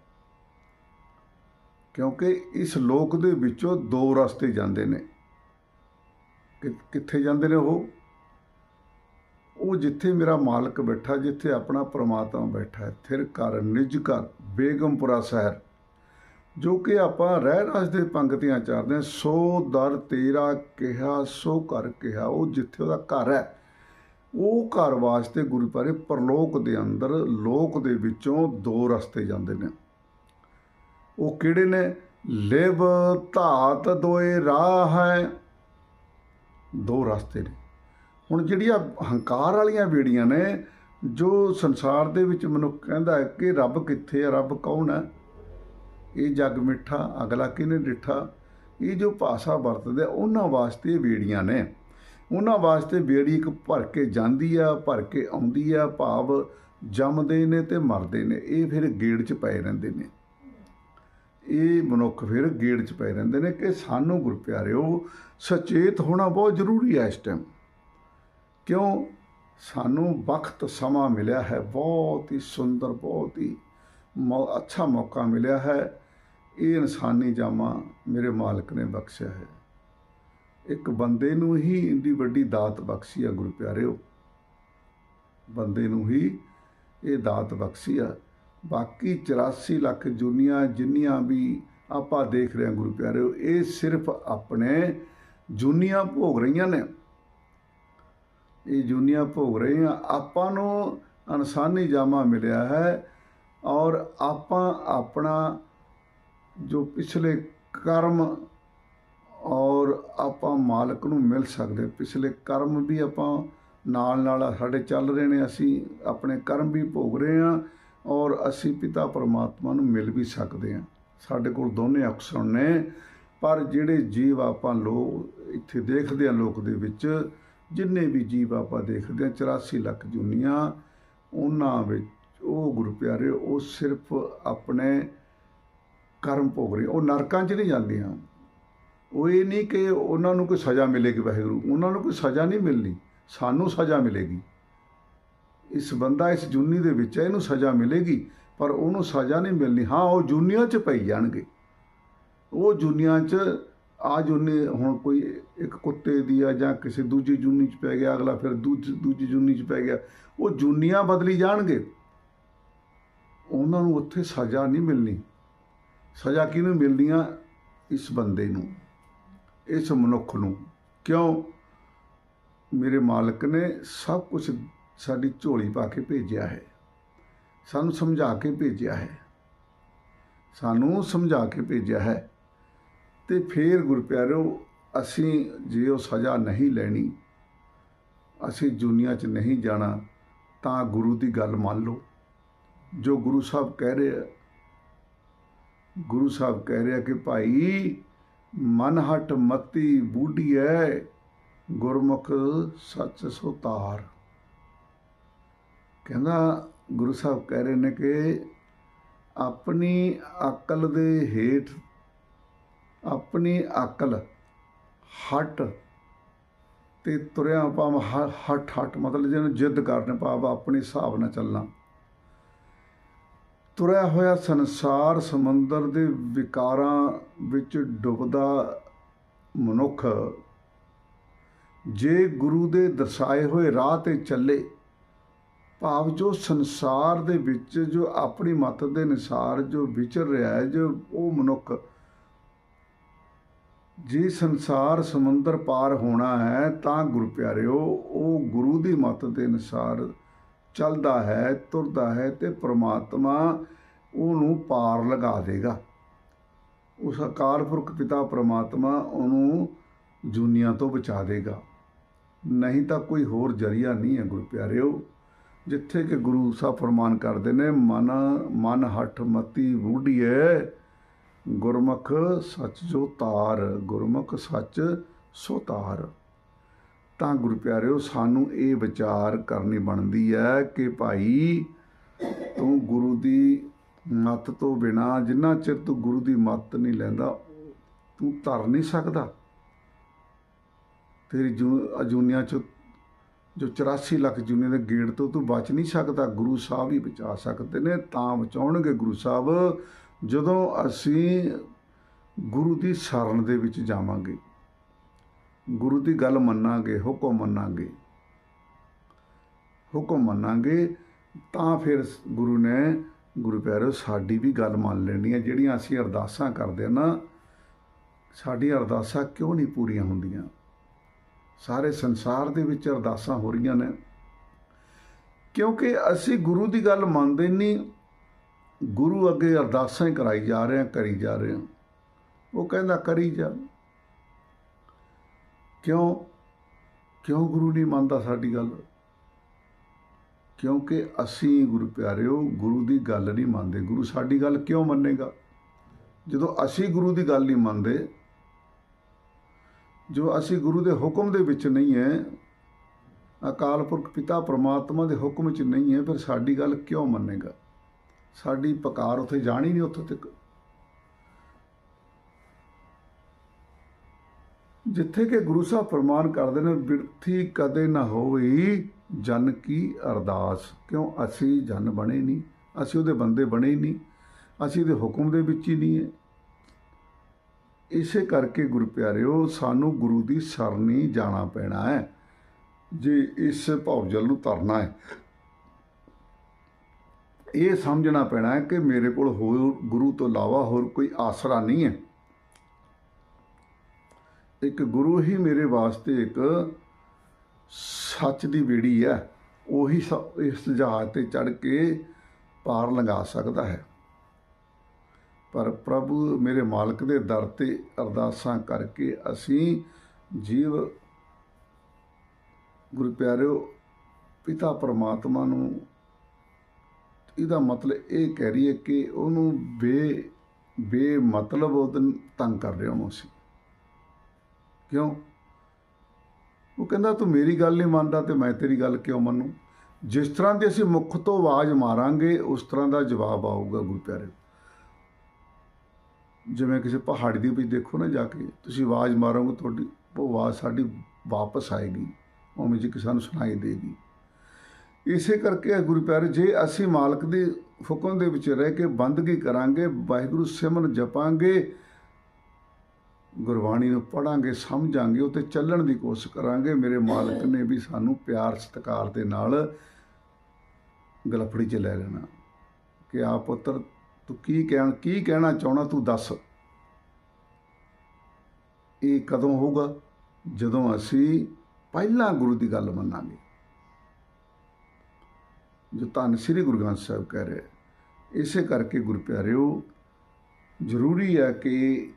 ਕਿਉਂਕਿ ਇਸ ਲੋਕ ਦੇ ਵਿੱਚੋਂ ਦੋ ਰਸਤੇ ਜਾਂਦੇ ਨੇ। ਕਿ- ਕਿੱਥੇ ਜਾਂਦੇ ਨੇ ਉਹ? ਉਹ ਜਿੱਥੇ ਮੇਰਾ ਮਾਲਕ ਬੈਠਾ, ਜਿੱਥੇ ਆਪਣਾ ਪ੍ਰਮਾਤਮਾ ਬੈਠਾ ਹੈ। ਥਿਰ ਘਰ, ਨਿਜ ਘਰ, ਬੇਗਮਪੁਰਾ ਸ਼ਹਿਰ, ਜੋ ਕਿ ਆਪਾਂ ਰਹਿ ਰਸ ਦੇ ਪੰਕਤੀਆਂ ਚਾਰਦੇ ਹਾਂ। ਸੋ ਦਰ ਤੇਰਾ ਕਿਹਾ, ਸੋ ਘਰ ਕਿਹਾ, ਉਹ ਜਿੱਥੇ ਉਹਦਾ ਘਰ ਹੈ, ਉਹ ਘਰ ਵਾਸਤੇ ਗੁਰੂ ਪਾਰੇ ਪਰਲੋਕ ਦੇ ਅੰਦਰ ਲੋਕ ਦੇ ਵਿੱਚੋਂ ਦੋ ਰਸਤੇ ਜਾਂਦੇ ਨੇ। ਉਹ ਕਿਹੜੇ ਨੇ? ਲਿਵ ਧਾਤ ਦੋਏ ਰਾਹ ਹੈ। ਦੋ ਰਸਤੇ ਨੇ। ਹੁਣ ਜਿਹੜੀਆਂ ਹੰਕਾਰ ਵਾਲੀਆਂ ਬੇੜੀਆਂ ਨੇ, ਜੋ ਸੰਸਾਰ ਦੇ ਵਿੱਚ ਮਨੁੱਖ ਕਹਿੰਦਾ ਕਿ ਰੱਬ ਕਿੱਥੇ ਹੈ ਰੱਬ ਕੌਣ ਹੈ? ਇਹ ਜੱਗ ਮਿੱਠਾ, ਅਗਲਾ ਕਿਨੇ ਡਿੱਠਾ? ਇਹ ਜੋ ਭਾਸ਼ਾ ਵਰਤਦੇ ਉਹਨਾਂ ਵਾਸਤੇ ਇਹ ਬੇੜੀਆਂ ਨੇ। ਉਹਨਾਂ ਵਾਸਤੇ ਬੇੜੀ ਇੱਕ ਭਰ ਕੇ ਜਾਂਦੀ ਆ, ਭਰ ਕੇ ਆਉਂਦੀ ਆ, ਭਾਵ ਜੰਮਦੇ ਨੇ ਤੇ ਮਰਦੇ ਨੇ। ਇਹ ਫਿਰ ਗੇੜ 'ਚ ਪਏ ਰਹਿੰਦੇ ਨੇ। ਇਹ ਮਨੁੱਖ ਫਿਰ ਗੇੜ 'ਚ ਪਏ ਰਹਿੰਦੇ ਨੇ ਕਿ ਸਾਨੂੰ ਗੁਰ ਪਿਆਰਿਓ ਸੁਚੇਤ ਹੋਣਾ ਬਹੁਤ ਜ਼ਰੂਰੀ ਹੈ ਇਸ ਟਾਈਮ ਕਿਉਂ? ਸਾਨੂੰ ਵਕਤ ਸਮਾਂ ਮਿਲਿਆ ਹੈ, ਬਹੁਤ ਹੀ ਸੁੰਦਰ, ਬਹੁਤ ਹੀ ਮੌ- ਅੱਛਾ ਮੌਕਾ ਮਿਲਿਆ ਹੈ। ਇਹ ਇਨਸਾਨੀ ਜਾਮਾ ਮੇਰੇ ਮਾਲਕ ਨੇ ਬਖਸ਼ਿਆ ਹੈ। ਇੱਕ ਬੰਦੇ ਨੂੰ ਹੀ ਇੰਨੀ ਵੱਡੀ ਦਾਤ ਬਖਸ਼ੀ ਆ ਗੁਰੂ ਪਿਆਰਿਓ ਬੰਦੇ ਨੂੰ ਹੀ ਇਹ ਦਾਤ ਬਖਸ਼ੀ ਆ। ਬਾਕੀ 84 ਲੱਖ ਜੁਨੀਆਂ ਜਿੰਨੀਆਂ ਵੀ ਆਪਾਂ ਦੇਖ ਰਹੇ ਹਾਂ ਗੁਰੂ ਪਿਆਰਿਓ, ਇਹ ਸਿਰਫ ਆਪਣੇ ਜੁਨੀਆਂ ਭੋਗ ਰਹੀਆਂ ਨੇ। ਇਹ ਜੁਨੀਆਂ ਭੋਗ ਰਹੇ ਆ ਆਪਾਂ ਨੂੰ ਇਨਸਾਨੀ ਜਾਮਾ ਮਿਲਿਆ ਹੈ ਔਰ ਆਪਾਂ ਆਪਣਾ ਜੋ ਪਿਛਲੇ ਕਰਮ ਔਰ ਆਪਾਂ ਮਾਲਕ ਨੂੰ ਮਿਲ ਸਕਦੇ, ਪਿਛਲੇ ਕਰਮ ਵੀ ਆਪਾਂ ਨਾਲ ਨਾਲ ਸਾਡੇ ਚੱਲ ਰਹੇ ਨੇ, ਅਸੀਂ ਆਪਣੇ ਕਰਮ ਵੀ ਭੋਗ ਰਹੇ ਹਾਂ। ਔਰ ਅਸੀਂ ਪਿਤਾ ਪਰਮਾਤਮਾ ਨੂੰ ਮਿਲ ਵੀ ਸਕਦੇ ਹਾਂ। ਸਾਡੇ ਕੋਲ ਦੋਨੇ ਅਕਸਰ ਨੇ, ਪਰ ਜਿਹੜੇ ਜੀਵ ਆਪਾਂ ਲੋਕ ਇੱਥੇ ਦੇਖਦੇ ਆ ਲੋਕ ਦੇ ਵਿੱਚ, ਜਿੰਨੇ ਵੀ ਜੀਵ ਆਪਾਂ ਦੇਖਦੇ ਆ 84 ਲੱਖ ਜੁਨੀਆਂ, ਉਹਨਾਂ ਵਿੱਚ ਉਹ ਗੁਰੂ ਪਿਆਰੇ, ਉਹ ਸਿਰਫ ਆਪਣੇ ਕਰਮ ਭੋਗ ਰਹੇ, ਉਹ ਨਰਕਾਂ 'ਚ ਨਹੀਂ ਜਾਂਦੀਆਂ। ਉਹ ਇਹ ਨਹੀਂ ਕਿ ਉਹਨਾਂ ਨੂੰ ਕੋਈ ਸਜ਼ਾ ਮਿਲੇਗੀ ਵਾਹਿਗੁਰੂ, ਉਹਨਾਂ ਨੂੰ ਕੋਈ ਸਜ਼ਾ ਨਹੀਂ ਮਿਲਣੀ, ਸਾਨੂੰ ਸਜ਼ਾ ਮਿਲੇਗੀ। ਇਸ ਬੰਦਾ ਇਸ ਜੁਨੀ ਦੇ ਵਿੱਚ ਹੈ, ਇਹਨੂੰ ਸਜ਼ਾ ਮਿਲੇਗੀ, ਪਰ ਉਹਨੂੰ ਸਜ਼ਾ ਨਹੀਂ ਮਿਲਣੀ। ਹਾਂ, ਉਹ ਜੁਨੀਆਂ 'ਚ ਪਈ ਜਾਣਗੇ। ਉਹ ਜੁਨੀਆਂ 'ਚ ਆ ਜੁਨੀ ਹੁਣ ਕੋਈ ਇੱਕ ਕੁੱਤੇ ਦੀ ਆ ਜਾਂ ਕਿਸੇ ਦੂਜੀ ਜੁਨੀ 'ਚ ਪੈ ਗਿਆ, ਅਗਲਾ ਫਿਰ ਦੂਜੀ ਦੂਜੀ ਜੁਨੀ 'ਚ ਪੈ ਗਿਆ, ਉਹ ਜੁਨੀਆਂ ਬਦਲੀ ਜਾਣਗੇ। ਉਹਨਾਂ ਨੂੰ ਉੱਥੇ ਸਜ਼ਾ ਨਹੀਂ ਮਿਲਣੀ। ਸਜ਼ਾ ਕਿਹਨੂੰ ਮਿਲਦੀਆਂ? ਇਸ ਬੰਦੇ ਨੂੰ, ਇਸ ਮਨੁੱਖ ਨੂੰ। ਕਿਉਂ? ਮੇਰੇ ਮਾਲਕ ਨੇ ਸਭ ਕੁਝ ਸਾਡੀ ਝੋਲੀ ਪਾ ਕੇ ਭੇਜਿਆ ਹੈ। ਸਾਨੂੰ ਸਮਝਾ ਕੇ ਭੇਜਿਆ ਹੈ। ਸਾਨੂੰ ਸਮਝਾ ਕੇ ਭੇਜਿਆ ਹੈ। ਤੇ ਫੇਰ ਗੁਰਪਿਆਰੋ, ਅਸੀਂ ਜੇ ਉਹ ਸਜ਼ਾ ਨਹੀਂ ਲੈਣੀ, ਅਸੀਂ ਦੁਨੀਆ 'ਚ ਨਹੀਂ ਜਾਣਾ, ਤਾਂ ਗੁਰੂ ਦੀ ਗੱਲ ਮੰਨ ਲਓ। ਜੋ ਗੁਰੂ ਸਾਹਿਬ ਕਹਿ ਰਿਹਾ ਗੁਰੂ ਸਾਹਿਬ ਕਹਿ ਰਿਹਾ ਕਿ ਭਾਈ ਮਨ ਹਟ ਮਤੀ ਬੂਢੀ ਐ, ਗੁਰਮੁਖ ਸੱਚ ਸੋ ਤਾਰ ਕਹਿੰਦਾ ਗੁਰੂ ਸਾਹਿਬ ਕਹਿ ਰਹੇ ਨੇ ਕਿ ਆਪਣੀ ਅਕਲ ਦੇ ਹੇਠ, ਆਪਣੀ ਅਕਲ, ਹਟ ਤੇ ਤੁਰਿਆ ਭਾਵ ਹਟ ਹਟ, ਮਤਲਬ ਜਿਹਨੂੰ ਜਿੱਦ ਕਰਨੇ ਪਾਵ ਆਪਣੇ ਹਿਸਾਬ ਨਾਲ ਚੱਲਣਾ। ਤੁਰਿਆ ਹੋਇਆ ਸੰਸਾਰ ਸਮੁੰਦਰ ਦੇ ਵਿਕਾਰਾਂ ਵਿੱਚ ਡੁੱਬਦਾ ਮਨੁੱਖ, ਜੇ ਗੁਰੂ ਦੇ ਦਰਸਾਏ ਹੋਏ ਰਾਹ ਤੇ ਚੱਲੇ ਭਾਵ ਜੋ ਸੰਸਾਰ ਦੇ ਵਿੱਚ ਜੋ ਆਪਣੀ ਮਤ ਦੇ ਅਨੁਸਾਰ ਜੋ ਵਿਚਰ ਰਿਹਾ ਹੈ, ਜੋ ਉਹ ਮਨੁੱਖ ਜੇ ਸੰਸਾਰ ਸਮੁੰਦਰ ਪਾਰ ਹੋਣਾ ਹੈ ਤਾਂ ਗੁਰੂ ਪਿਆਰਿਓ ਉਹ ਗੁਰੂ ਦੀ ਮਤ ਦੇ ਅਨੁਸਾਰ ਚੱਲਦਾ ਹੈ, ਤੁਰਦਾ ਹੈ ਤੇ ਪ੍ਰਮਾਤਮਾ ਉਹਨੂੰ ਪਾਰ ਲਗਾ ਦੇਗਾ। ਉਸ ਅਕਾਲ ਪੁਰਖ ਪਿਤਾ ਪ੍ਰਮਾਤਮਾ ਉਹਨੂੰ ਜੁਨੀਆਂ ਤੋਂ ਬਚਾ ਦੇਗਾ। ਨਹੀਂ ਤਾਂ ਕੋਈ ਹੋਰ ਜਰੀਆ ਨਹੀਂ ਹੈ ਗੁਰੂ ਪਿਆਰਿਓ ਜਿੱਥੇ ਕਿ ਗੁਰੂ ਸਾਹਿਬ ਫਰਮਾਨ ਕਰਦੇ ਨੇ, ਮਨ ਮਨ ਹਠ ਮਤੀ ਬੂਢੀਏ ਗੁਰਮੁਖ ਸੱਚ ਜੋ ਤਾਰ, ਗੁਰਮੁਖ ਸੱਚ ਸੋ ਤਾਰ। ਤਾਂ ਗੁਰੂ ਪਿਆਰਿਓ, ਸਾਨੂੰ ਇਹ ਵਿਚਾਰ ਕਰਨੀ ਬਣਦੀ ਹੈ ਕਿ ਭਾਈ ਤੂੰ ਗੁਰੂ ਦੀ ਮੱਤ ਤੋਂ ਬਿਨਾ, ਜਿੰਨਾ ਚਿਰ ਤੂੰ ਗੁਰੂ ਦੀ ਮੱਤ ਨਹੀਂ ਲੈਂਦਾ, ਤੂੰ ਧਰ ਨਹੀਂ ਸਕਦਾ। ਤੇਰੀ ਜੂ, ਅਜੂਨੀਆਂ ਚ ਜੋ 84 ਲੱਖ ਜੂਨੀਆਂ ਦੇ ਗੇੜ ਤੋਂ ਤੂੰ ਬਚ ਨਹੀਂ ਸਕਦਾ, ਗੁਰੂ ਸਾਹਿਬ ਹੀ ਬਚਾ ਸਕਦੇ ਨੇ, ਤਾਂ ਬਚਾਉਣਗੇ ਗੁਰੂ ਸਾਹਿਬ, ਜਦੋਂ ਅਸੀਂ ਗੁਰੂ ਦੀ ਸ਼ਰਨ ਦੇ ਵਿੱਚ ਜਾਵਾਂਗੇ। ਗੁਰੂ ਦੀ ਗੱਲ ਮੰਨਾਂਗੇ, ਹੁਕਮ ਮੰਨਾਂਗੇ। ਹੁਕਮ ਮੰਨਾਂਗੇ, ਤਾਂ ਫਿਰ ਗੁਰੂ ਨੇ, ਗੁਰੂ ਪਿਆਰਿਓ, ਸਾਡੀ ਵੀ ਗੱਲ ਮੰਨ ਲੈਣੀ ਹੈ। ਜਿਹੜੀਆਂ ਅਸੀਂ ਅਰਦਾਸਾਂ ਕਰਦੇ ਆ ਨਾ ਸਾਡੀ ਅਰਦਾਸਾਂ ਕਿਉਂ ਨਹੀਂ ਪੂਰੀਆਂ ਹੁੰਦੀਆਂ? ਸਾਰੇ ਸੰਸਾਰ ਦੇ ਵਿੱਚ ਅਰਦਾਸਾਂ ਹੋ ਰਹੀਆਂ ਨੇ। ਕਿਉਂਕਿ ਅਸੀਂ ਗੁਰੂ ਦੀ ਗੱਲ ਮੰਨਦੇ ਨਹੀਂ, ਗੁਰੂ ਅੱਗੇ ਅਰਦਾਸਾਂ ਹੀ ਕਰਾਈ ਜਾ ਰਹੇ ਹਾਂ ਕਰੀ ਜਾ ਰਹੇ ਹਾਂ ਉਹ ਕਹਿੰਦਾ ਕਰੀ ਜਾ। ਕਿਉਂ? ਕਿਉਂ ਗੁਰੂ ਨਹੀਂ ਮੰਨਦਾ ਸਾਡੀ ਗੱਲ? ਕਿਉਂਕਿ ਅਸੀਂ ਗੁਰੂ ਪਿਆਰਿਓ, ਗੁਰੂ ਦੀ ਗੱਲ ਨਹੀਂ ਮੰਨਦੇ। ਗੁਰੂ ਸਾਡੀ ਗੱਲ ਕਿਉਂ ਮੰਨੇਗਾ? ਜਦੋਂ ਅਸੀਂ ਗੁਰੂ ਦੀ ਗੱਲ ਨਹੀਂ ਮੰਨਦੇ ਜੋ ਅਸੀਂ ਗੁਰੂ ਦੇ ਹੁਕਮ ਦੇ ਵਿੱਚ ਨਹੀਂ ਹੈ, ਅਕਾਲ ਪੁਰਖ ਪਿਤਾ ਪ੍ਰਮਾਤਮਾ ਦੇ ਹੁਕਮ ਵਿੱਚ ਨਹੀਂ ਹੈ, ਫਿਰ ਸਾਡੀ ਗੱਲ ਕਿਉਂ ਮੰਨੇਗਾ? ਸਾਡੀ ਪਕਾਰ ਉੱਥੇ ਜਾਣੀ ਨਹੀਂ ਉੱਥੇ ਤੱਕ। ਜਿੱਥੇ ਕਿ ਗੁਰੂ ਸਾਹਿਬ ਫਰਮਾਨ ਕਰਦੇ ਨੇ, ਬਿਰਥੀ ਕਦੇ ਨਾ ਹੋਈ ਜਨ ਕੀ ਅਰਦਾਸ। ਕਿਉਂ? ਅਸੀਂ ਜਨ ਬਣੇ ਨਹੀਂ, ਅਸੀਂ ਉਹਦੇ ਬੰਦੇ ਬਣੇ ਹੀ ਨਹੀਂ, ਅਸੀਂ ਉਹਦੇ ਹੁਕਮ ਦੇ ਵਿੱਚ ਹੀ ਨਹੀਂ ਹੈ। ਇਸੇ ਕਰਕੇ ਗੁਰੂ ਪਿਆਰਿਓ ਸਾਨੂੰ ਗੁਰੂ ਦੀ ਸਰਨੀ ਜਾਣਾ ਪੈਣਾ ਹੈ। ਜੇ ਇਸ ਭੌਜਲ ਨੂੰ ਤਰਨਾ ਹੈ, ਇਹ ਸਮਝਣਾ ਪੈਣਾ ਹੈ ਕਿ ਮੇਰੇ ਕੋਲ ਹੋਰ ਗੁਰੂ ਤੋਂ ਇਲਾਵਾ ਹੋਰ ਕੋਈ ਆਸਰਾ ਨਹੀਂ ਹੈ। ਇੱਕ ਗੁਰੂ ਹੀ ਮੇਰੇ ਵਾਸਤੇ ਇੱਕ ਸੱਚ ਦੀ ਬੇੜੀ ਹੈ। ਉਹੀ ਸ- ਇਸ ਜਹਾਜ਼ ਤੇ ਚੜ ਕੇ ਪਾਰ ਲੰਘਾ ਸਕਦਾ ਹੈ। ਪਰ ਪ੍ਰਭੂ ਮੇਰੇ ਮਾਲਕ ਦੇ ਦਰ ਤੇ ਅਰਦਾਸਾਂ ਕਰਕੇ ਅਸੀਂ ਜੀਵ ਗੁਰੂ ਪਿਆਰਿਓ, ਪਿਤਾ ਪਰਮਾਤਮਾ ਨੂੰ ਇਹਦਾ ਮਤਲਬ ਇਹ ਕਹਿ ਰਹੀ ਹੈ ਕਿ ਉਹਨੂੰ ਬੇ ਬੇ ਮਤਲਬ ਉਹਦਨ ਤੰਗ ਕਰ ਰਿਹਾ ਉਹਨੂੰ ਅਸੀਂ। ਕਿਉਂ? ਉਹ ਕਹਿੰਦਾ, ਤੂੰ ਮੇਰੀ ਗੱਲ ਨਹੀਂ ਮੰਨਦਾ ਤੇ ਮੈਂ ਤੇਰੀ ਗੱਲ ਕਿਉਂ ਮੰਨੂ? ਜਿਸ ਤਰ੍ਹਾਂ ਦੀ ਅਸੀਂ ਮੁਖ ਤੋਂ ਆਵਾਜ਼ ਮਾਰਾਂਗੇ, ਉਸ ਤਰ੍ਹਾਂ ਦਾ ਜਵਾਬ ਆਊਗਾ ਗੁਰੂ ਪਿਆਰੇ ਜਿਵੇਂ ਕਿਸੇ ਪਹਾੜੀ ਦੇ ਵਿੱਚ ਦੇਖੋ ਨਾ ਜਾ ਕੇ, ਤੁਸੀਂ ਆਵਾਜ਼ ਮਾਰੋਗੇ ਤੁਹਾਡੀ, ਉਹ ਆਵਾਜ਼ ਸਾਡੀ ਵਾਪਸ ਆਏਗੀ, ਉਵੇਂ ਜੀ ਕਿਸਾਨ ਸੁਣਾਈ ਦੇਗੀ। ਇਸੇ ਕਰਕੇ ਗੁਰੂ ਪਿਆਰੇ, ਜੇ ਅਸੀਂ ਮਾਲਕ ਦੇ ਹੁਕਮ ਦੇ ਵਿੱਚ ਰਹਿ ਕੇ ਬੰਦਗੀ ਕਰਾਂਗੇ, ਵਾਹਿਗੁਰੂ ਸਿਮਰਨ ਜਪਾਂਗੇ, ਗੁਰਬਾਣੀ ਨੂੰ ਪੜਾਂਗੇ ਸਮਝਾਂਗੇ ਉਹ ਤੇ ਚੱਲਣ ਦੀ ਕੋਸ਼ਿਸ਼ ਕਰਾਂਗੇ, ਮੇਰੇ ਮਾਲਕ ਨੇ ਵੀ ਸਾਨੂੰ ਪਿਆਰ, ਸਤਿਕਾਰ ਦੇ ਨਾਲ ਗਲਫੜੀ 'ਚ ਲੈ ਲੈਣਾ। ਕਿ ਆ ਪੁੱਤਰ ਤੂੰ ਕੀ ਕਹਿਣ, ਕੀ ਕਹਿਣਾ ਚਾਹਣਾ ਤੂੰ ਦੱਸ। ਇਹ ਕਦੋਂ ਹੋਊਗਾ? ਜਦੋਂ ਅਸੀਂ ਪਹਿਲਾਂ ਗੁਰੂ ਦੀ ਗੱਲ ਮੰਨਾਂਗੇ। ਜੋ ਧੰਨ ਸ੍ਰੀ ਗੁਰੂ ਗ੍ਰੰਥ ਸਾਹਿਬ ਕਹਿ ਰਿਹਾ ਇਸੇ ਕਰਕੇ ਗੁਰੂ ਪਿਆਰਿਓ ਜ਼ਰੂਰੀ ਹੈ ਕਿ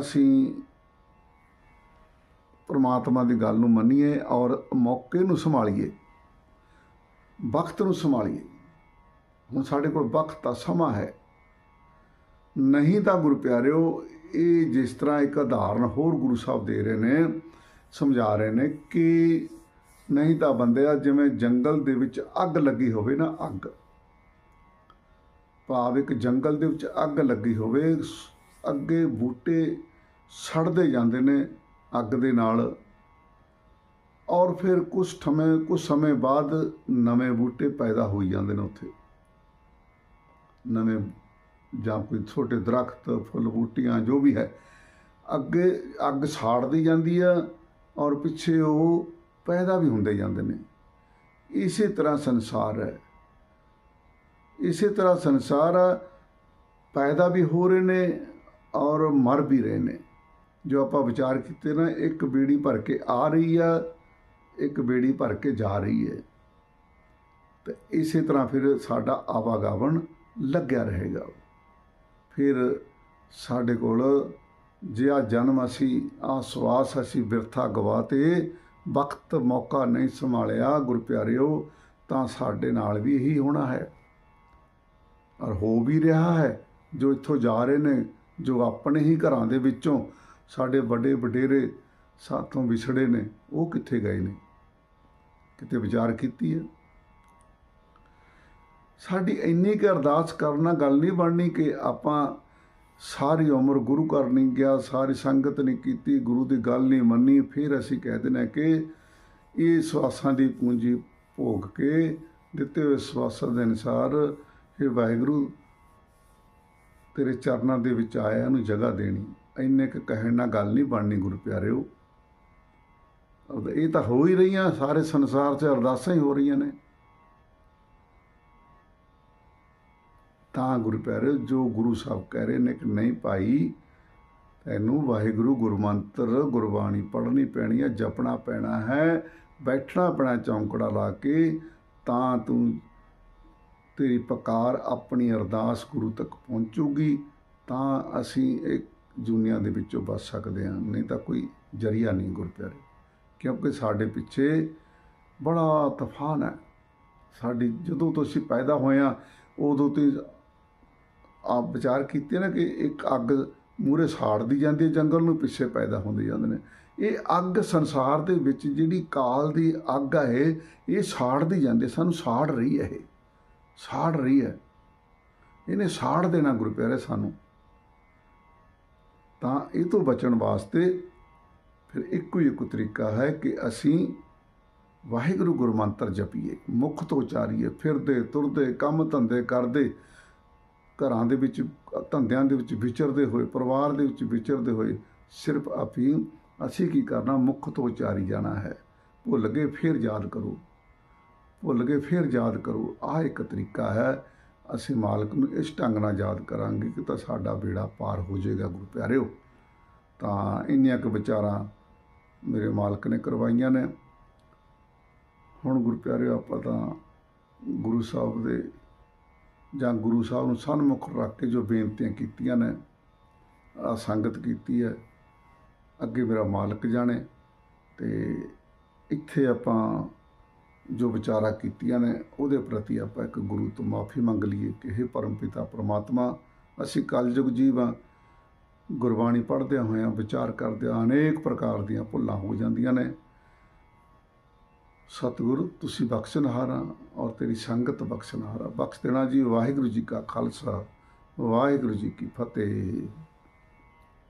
ਅਸੀਂ ਪਰਮਾਤਮਾ ਦੀ ਗੱਲ ਨੂੰ ਮੰਨੀਏ ਔਰ ਮੌਕੇ ਨੂੰ ਸੰਭਾਲੀਏ, ਵਕਤ ਨੂੰ ਸੰਭਾਲੀਏ। ਹੁਣ ਸਾਡੇ ਕੋਲ ਵਕਤ ਦਾ ਸਮਾਂ ਹੈ। ਨਹੀਂ ਤਾਂ ਗੁਰੂ ਪਿਆਰਿਓ, ਇਹ ਜਿਸ ਤਰ੍ਹਾਂ ਇੱਕ ਉਦਾਹਰਨ ਹੋਰ ਗੁਰੂ ਸਾਹਿਬ ਦੇ ਰਹੇ ਨੇ, ਸਮਝਾ ਰਹੇ ਨੇ ਕਿ ਨਹੀਂ ਤਾਂ ਬੰਦਿਆ ਜਿਵੇਂ ਜੰਗਲ ਦੇ ਵਿੱਚ ਅੱਗ ਲੱਗੀ ਹੋਵੇ ਨਾ ਅੱਗ। ਭਾਵ ਇੱਕ ਜੰਗਲ ਦੇ ਵਿੱਚ ਅੱਗ ਲੱਗੀ ਹੋਵੇ, ਅੱਗੇ ਬੂਟੇ ਸੜਦੇ ਜਾਂਦੇ ਨੇ ਅੱਗ ਦੇ ਨਾਲ। ਔਰ ਫਿਰ ਕੁਝ ਸਮੇਂ ਕੁਝ ਸਮੇਂ ਬਾਅਦ ਨਵੇਂ ਬੂਟੇ ਪੈਦਾ ਹੋਈ ਜਾਂਦੇ ਨੇ ਉੱਥੇ। ਨਵੇਂ ਜਾਂ ਕੋਈ ਛੋਟੇ ਦਰਖਤ, ਫੁੱਲ, ਬੂਟੀਆਂ, ਜੋ ਵੀ ਹੈ, ਅੱਗੇ ਅੱਗ ਸਾੜਦੀ ਜਾਂਦੀ ਆ ਔਰ ਪਿੱਛੇ ਉਹ ਪੈਦਾ ਵੀ ਹੁੰਦੇ ਜਾਂਦੇ ਨੇ। ਇਸੇ ਤਰ੍ਹਾਂ ਸੰਸਾਰ ਹੈ। ਇਸੇ ਤਰ੍ਹਾਂ ਸੰਸਾਰ ਪੈਦਾ ਵੀ ਹੋ ਰਹੇ ਨੇ ਔਰ ਮਰ ਵੀ ਰਹੇ ਨੇ। ਜੋ ਆਪਾਂ ਵਿਚਾਰ ਕੀਤੇ ਨਾ, ਇੱਕ ਬੀੜੀ ਭਰ ਕੇ ਆ ਰਹੀ ਆ, ਇੱਕ ਬੀੜੀ ਭਰ ਕੇ ਜਾ ਰਹੀ ਹੈ। ਤੇ ਇਸੇ ਤਰ੍ਹਾਂ ਫਿਰ ਸਾਡਾ ਆਵਾਗਾਵਨ ਲੱਗਿਆ ਰਹੇਗਾ। ਫਿਰ ਸਾਡੇ ਕੋਲ ਜੇ ਆ ਜਨਮ ਅਸੀਂ, ਆ ਸਵਾਸ ਅਸੀਂ ਬਿਰਥਾ ਗਵਾਤੇ ਵਕਤ ਮੌਕਾ ਨਹੀਂ ਸੰਭਾਲਿਆ ਗੁਰ ਪਿਆਰਿਓ, ਤਾਂ ਸਾਡੇ ਨਾਲ ਵੀ ਇਹੀ ਹੋਣਾ ਹੈ। ਔਰ ਹੋ ਵੀ ਰਿਹਾ ਹੈ, ਜੋ ਇੱਥੋਂ ਜਾ ਰਹੇ ਨੇ, ਜੋ ਆਪਣੇ ਹੀ ਘਰਾਂ ਦੇ ਵਿੱਚੋਂ ਸਾਡੇ ਵੱਡੇ ਵਡੇਰੇ ਸਾਥੋਂ ਵਿਛੜੇ ਨੇ, ਉਹ ਕਿੱਥੇ ਗਏ ਨੇ? ਕਿਤੇ ਵਿਚਾਰ ਕੀਤੀ ਹੈ? ਸਾਡੀ ਇੰਨੀ ਕੁ ਅਰਦਾਸ ਕਰਨਾ ਗੱਲ ਨਹੀਂ ਬਣਨੀ ਕਿ ਆਪਾਂ ਸਾਰੀ ਉਮਰ ਗੁਰੂ ਘਰ ਨਹੀਂ ਗਿਆ, ਸਾਰੀ ਸੰਗਤ ਨਹੀਂ ਕੀਤੀ, ਗੁਰੂ ਦੀ ਗੱਲ ਨਹੀਂ ਮੰਨੀ, ਫਿਰ ਅਸੀਂ ਕਹਿ ਦਿੰਦੇ ਕਿ ਇਹ ਸਵਾਸਾਂ ਦੀ ਪੂੰਜੀ ਭੋਗ ਕੇ ਦਿੱਤੇ ਹੋਏ ਸਵਾਸਾਂ ਦੇ ਅਨੁਸਾਰ ਇਹ ਵਾਹਿਗੁਰੂ ਤੇਰੇ ਚਰਨਾਂ ਦੇ ਵਿੱਚ ਆਇਆ ਨੂੰ ਜਗ੍ਹਾ ਦੇਣੀ। ਇੰਨੇ ਕੁ ਕਹਿਣ ਨਾਲ ਗੱਲ ਨਹੀਂ ਬਣਨੀ ਗੁਰੂ ਪਿਆਰਿਓ। ਔਰ ਇਹ ਤਾਂ ਹੋ ਹੀ ਰਹੀਆਂ, ਸਾਰੇ ਸੰਸਾਰ 'ਚ ਅਰਦਾਸਾਂ ਹੀ ਹੋ ਰਹੀਆਂ ਨੇ। ਤਾਂ ਗੁਰੂ ਪਿਆਰਿਓ ਜੋ ਗੁਰੂ ਸਾਹਿਬ ਕਹਿ ਰਹੇ ਨੇ ਕਿ ਨਹੀਂ ਭਾਈ, ਤੈਨੂੰ ਵਾਹਿਗੁਰੂ ਗੁਰਮੰਤਰ, ਗੁਰਬਾਣੀ ਪੜ੍ਹਨੀ ਪੈਣੀ ਹੈ ਜਪਣਾ ਪੈਣਾ ਹੈ, ਬੈਠਣਾ ਪੈਣਾ ਚੌਂਕੜਾ ਲਾ ਕੇ, ਤਾਂ ਤੂੰ ਤੇਰੀ ਪਕਾਰ ਆਪਣੀ ਅਰਦਾਸ ਗੁਰੂ ਤੱਕ ਪਹੁੰਚੂਗੀ, ਤਾਂ ਅਸੀਂ ਇੱਕ ਦੁਨੀਆ ਦੇ ਵਿੱਚੋਂ ਬਚ ਸਕਦੇ ਹਾਂ। ਨਹੀਂ ਤਾਂ ਕੋਈ ਜਰੀਆ ਨਹੀਂ ਗੁਰਪਿਆਰੇ ਕਿਉਂਕਿ ਸਾਡੇ ਪਿੱਛੇ ਬੜਾ ਤੂਫਾਨ ਹੈ। ਸਾਡੀ ਜਦੋਂ ਤੋਂ ਅਸੀਂ ਪੈਦਾ ਹੋਏ ਹਾਂ, ਉਦੋਂ ਤੋਂ ਆਪ ਵਿਚਾਰ ਕੀਤੇ ਨਾ ਕਿ ਇੱਕ ਅੱਗ ਮੂਰੇ ਸਾੜਦੀ ਜਾਂਦੀ ਹੈ, ਜੰਗਲ ਨੂੰ ਪਿੱਛੇ ਪੈਦਾ ਹੁੰਦੇ ਜਾਂਦੇ ਨੇ। ਇਹ ਅੱਗ ਸੰਸਾਰ ਦੇ ਵਿੱਚ ਜਿਹੜੀ ਕਾਲ ਦੀ ਅੱਗ ਹੈ ਇਹ ਸਾੜਦੀ ਜਾਂਦੀ ਸਾਨੂੰ ਸਾੜ ਰਹੀ ਹੈ ਇਹ। ਸਾੜ ਰਹੀ ਹੈ। ਇਹਨੇ ਸਾੜ ਦੇਣਾ ਗੁਰੂ ਪਿਆਰੇ ਸਾਨੂੰ। ਤਾਂ ਇਹ ਤੋਂ ਬਚਣ ਵਾਸਤੇ ਫਿਰ ਇੱਕੋ ਹੀ ਇੱਕ ਤਰੀਕਾ ਹੈ ਕਿ ਅਸੀਂ ਵਾਹਿਗੁਰੂ ਗੁਰਮੰਤਰ ਜਪੀਏ। ਮੁਖ ਤੋਂ ਉਚਾਰੀਏ, ਫਿਰਦੇ, ਤੁਰਦੇ, ਕੰਮ ਧੰਦੇ ਕਰਦੇ ਘਰਾਂ ਦੇ ਵਿੱਚ, ਧੰਦਿਆਂ ਦੇ ਵਿੱਚ ਵਿਚਰਦੇ ਹੋਏ, ਪਰਿਵਾਰ ਦੇ ਵਿੱਚ ਵਿਚਰਦੇ ਹੋਏ ਸਿਰਫ ਆਪੀ ਅਸੀਂ ਕੀ ਕਰਨਾ? ਮੁੱਖ ਤੋਂ ਉਚਾਰੀ ਜਾਣਾ ਹੈ। ਭੁੱਲ ਗਏ, ਫਿਰ ਯਾਦ ਕਰੋ। ਭੁੱਲ ਗਏ, ਫਿਰ ਯਾਦ ਕਰੋ। ਆਹ ਇੱਕ ਤਰੀਕਾ ਹੈ, ਅਸੀਂ ਮਾਲਕ ਨੂੰ ਇਸ ਢੰਗ ਨਾਲ ਯਾਦ ਕਰਾਂਗੇ ਕਿ ਤਾਂ ਸਾਡਾ ਬੇੜਾ ਪਾਰ ਹੋ ਜਾਏਗਾ ਗੁਰੂ ਪਿਆਰਿਓ ਤਾਂ ਇੰਨੀਆਂ ਕੁ ਵਿਚਾਰਾਂ ਮੇਰੇ ਮਾਲਕ ਨੇ ਕਰਵਾਈਆਂ ਨੇ। ਹੁਣ ਗੁਰੂ ਪਿਆਰਿਓ ਆਪਾਂ ਤਾਂ ਗੁਰੂ ਸਾਹਿਬ ਦੇ ਜਾਂ ਗੁਰੂ ਸਾਹਿਬ ਨੂੰ ਸਨਮੁਖ ਰੱਖ ਕੇ ਜੋ ਬੇਨਤੀਆਂ ਕੀਤੀਆਂ ਨੇ ਆ ਸੰਗਤ ਕੀਤੀ ਹੈ, ਅੱਗੇ ਮੇਰਾ ਮਾਲਕ ਜਾਣੇ ਤੇ ਇੱਥੇ ਆਪਾਂ ਜੋ ਵਿਚਾਰਾ ਕੀਤੀਆਂ ਨੇ, ਉਹਦੇ ਪ੍ਰਤੀ ਆਪਾਂ ਇੱਕ ਗੁਰੂ ਤੋਂ ਮਾਫੀ ਮੰਗ ਲਈਏ ਕਿ हे ਪਰਮਪਿਤਾ ਪ੍ਰਮਾਤਮਾ, ਅਸੀਂ ਕਲਯੁਗ ਜੀਵ ਹਾਂ ਗੁਰਬਾਣੀ ਪੜ੍ਹਦਿਆਂ ਹੋਇਆਂ, ਵਿਚਾਰ ਕਰਦਿਆਂ ਅਨੇਕ ਪ੍ਰਕਾਰ ਦੀਆਂ ਭੁੱਲਾਂ ਹੋ ਜਾਂਦੀਆਂ ਨੇ। ਸਤਿਗੁਰੂ, ਤੁਸੀਂ ਬਖਸ਼ਣਹਾਰਾ ਔਰ ਤੇਰੀ ਸੰਗਤ ਬਖਸ਼ਣਹਾਰਾ ਬਖਸ਼ ਦੇਣਾ ਜੀ ਵਾਹਿਗੁਰੂ ਜੀ ਕਾ ਖਾਲਸਾ, ਵਾਹਿਗੁਰੂ ਜੀ ਕੀ ਫਤਿਹ।